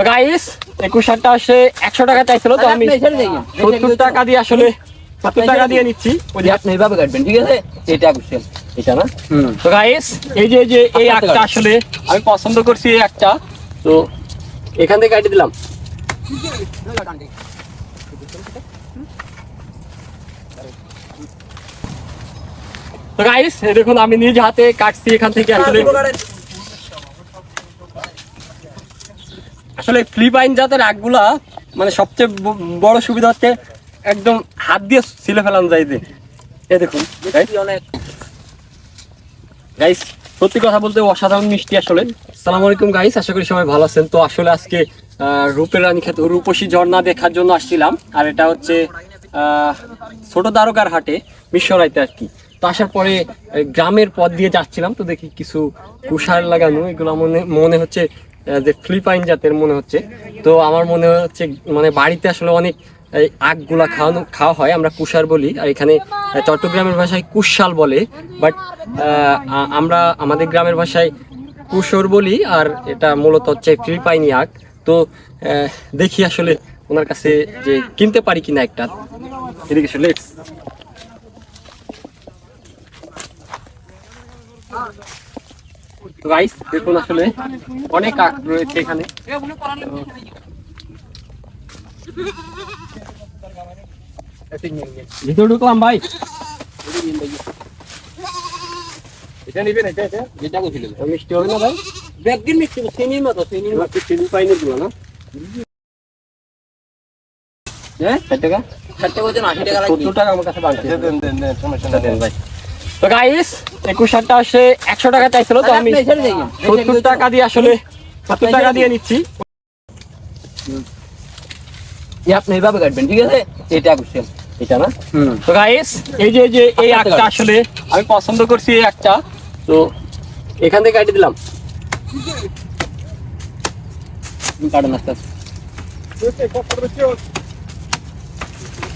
তো গাইস একুশ হাটটা আসে একশো টাকা চাইছিল তো আমি সত্তর টাকা দিয়ে আসলে সত্তর টাকা দিয়ে নিচ্ছি। ওই আপনি এইভাবে কাটবেন ঠিক আছে? এটা কুশল এটা না? তো গাইস এই যে যে এই একটা আসলে আমি পছন্দ করছি এই তো এখান থেকে কাটি দিলাম। তো গাইস দেখুন আমি নিজ হাতে কাটছি এখান থেকে আসলে। আসলে ফ্লিপাইন জাতের আগগুলা মানে সবচেয়ে বড় সুবিধা হচ্ছে একদম হাত দিয়ে ছিলে ফেলানো যায় যে। এ দেখুন গাইস সত্যি কথা বলতে অসাধারণ মিষ্টি আসলে। সালাম আলাইকুম গাইস আশা করি সবাই ভালো আছেন। তো আসলে আজকে রূপের রানী খেতে রূপসী ঝর্ণা দেখার জন্য আসছিলাম। আর এটা হচ্ছে আহ, ছোট দ্বারকার হাটে মিশরাইতে আর কি। তো আসার পরে গ্রামের পথ দিয়ে যাচ্ছিলাম। তো দেখি কিছু কুষার লাগানো এগুলো মনে মনে হচ্ছে যে ফিলিপাইন জাতের মনে হচ্ছে। তো আমার মনে হচ্ছে মানে বাড়িতে আসলে অনেক, এই আগগুলা খাওয়ানো, খাওয়া হয়, আমরা কুষার বলি। আর এখানে চট্টগ্রামের ভাষায় কুশাল বলে। বাট আমরা আমাদের গ্রামের ভাষায় কুশোর বলি, আর এটা মূলত হচ্ছে ফিলিপাইনি আগ। তো দেখি আসলে ওনার কাছে যে কিনতে পারি কিনা একটা। এদিকে let's- তো গাইস দেখুন আসলে অনেক আগ রয়েছে এখানে। ভিতরে ঢুকলাম ভাই। এটা নিবেন এটা এটা? যেটা কুশল মিষ্টি হবে না ভাই? ব্যাগদিন মিষ্টি চিনির মতো চিনি পাইনি দিল না? হ্যাঁ? ষাট টাকা? বলছেন আশি টাকা সত্তর টাকা আমার কাছে বাড়ছে। দেন। ভাই। তো গাইস একুশ হাটটা আসে একশো টাকা চাইছিল তো আমি সত্তর টাকা দিয়ে আসলে সত্তর টাকা দিয়ে নিচ্ছি। আপনি এইভাবে কাটবেন ঠিক আছে? এটা কুশল এটা না? তো গাইস এই যে এই যে এই একটা আসলে আমি পছন্দ করছি এই একটা তো এখান থেকে কাটি দিলাম। কাটেন আস্তে আস্তে।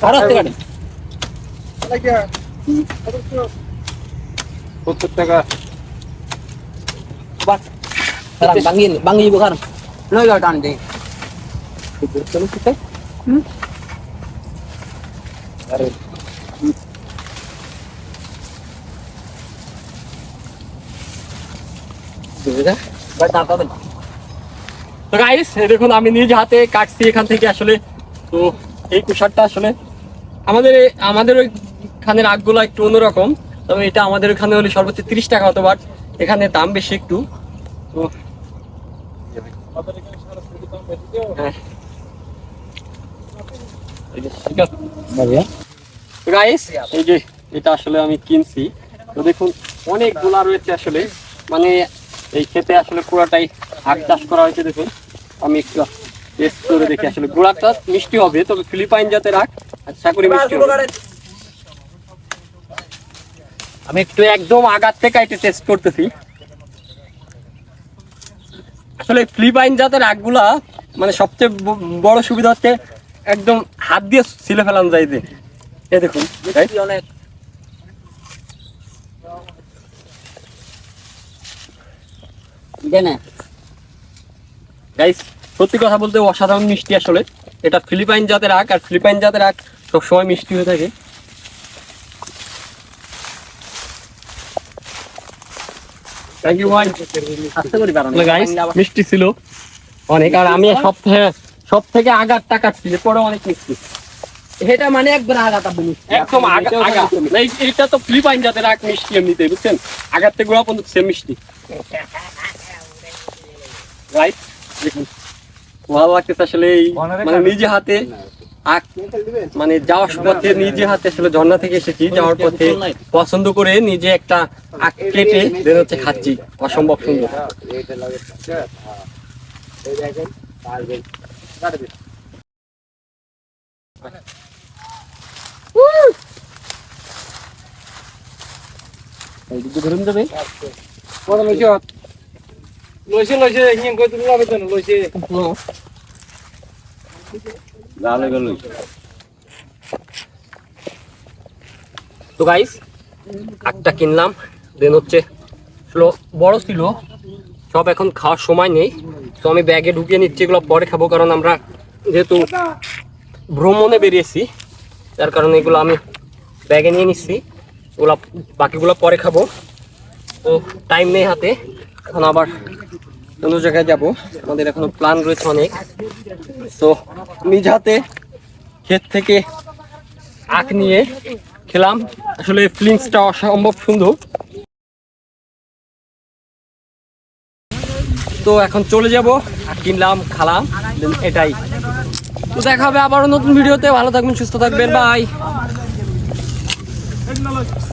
আর আস্তে কাটেন। সত্তর টাকা বাঙ্গি বাঙ্গি দিব লই যাও টান দেই আরে বাট দাঁত তো গাইস দেখুন আমি নিজ হাতে কাটছি এখান থেকে আসলে তো এই কুষারটা আসলে আমাদের আমাদের ওইখানের আগগুলো একটু অন্যরকম তবে এটা আমাদের ওখানে হলে সর্বোচ্চ তিরিশ টাকা হতো বাট এখানে দাম বেশি একটু। তো হ্যাঁ। এই যে, এটা আসলে আমি কিনছি। তো দেখুন অনেক গোলা রয়েছে আসলে। মানে এই ক্ষেতে আসলে পুরাটাই আখ চাষ করা হয়েছে দেখুন। আমি একটু টেস্ট করে দেখি আসলে। গোড়াটা মিষ্টি হবে তবে ফিলিপাইন জাতের আখ আশা করি মিষ্টি হবে। আমি একটু একদম আগার থেকে এটা টেস্ট করতেছি। আসলে ফিলিপাইন জাতের আগগুলা মানে সবচেয়ে বড় সুবিধা হচ্ছে একদম হাত দিয়ে ছিলে ফেলানো যায় যে। এ দেখুন অনেক। গাইস সত্যি কথা বলতে অসাধারণ মিষ্টি আসলে। এটা ফিলিপাইন জাতের আখ আর ফিলিপাইন জাতের আখ সবসময় মিষ্টি হয়ে থাকে। থ্যাংক ইউ ভাই আস্তে করে বাড়ানো গাইস মিষ্টি ছিল। অনেক আর আমি সব থেকে সব থেকে আগার টাকা ছিল পরে অনেক মিষ্টি। এটা মানে একবার আগাতা বলি একদম আগা এইটা তো ফিলিপাইন জাতের আখ মিষ্টি এমনিতে বুঝছেন? আগার থেকে গোড়া পর্যন্ত সেম মিষ্টি। রাইট দেখুন। ভালো লাগতেছে আসলে এই মানে নিজে হাতে মানে যাওয়ার পথে নিজে হাতে আসলে ঝর্ণা থেকে এসেছি যাওয়ার পথে পছন্দ করে নিজে একটা আখ কেটে বের হচ্ছে খাচ্ছি। অসম্ভব সুন্দর। এইদিকে ধরুন যাবে লৈছে লৈছে হিং কৈ আবেদন লৈছে তো গাইস একটা কিনলাম দেন হচ্ছে ছিল বড় ছিল, সব এখন খাওয়ার সময় নেই। তো আমি ব্যাগে ঢুকিয়ে নিচ্ছি, এগুলো পরে খাব, কারণ আমরা যেহেতু ভ্রমণে বেরিয়েছি, যার কারণে এগুলো আমি ব্যাগে নিয়ে নিচ্ছি। ওগুলো বাকিগুলো পরে খাব। তো টাইম নেই হাতে, এখন আবার অন্য জায়গায় যাব। আমাদের এখনও প্ল্যান রয়েছে অনেক। তো নিজ হাতে ক্ষেত থেকে আখ নিয়ে খেলাম। আসলে ফিলিংসটা অসম্ভব সুন্দর। তো এখন চলে যাব কিনলাম, খালাম এটাই। তো দেখা হবে আবারও নতুন ভিডিওতে। ভালো থাকবেন, সুস্থ থাকবেন বাই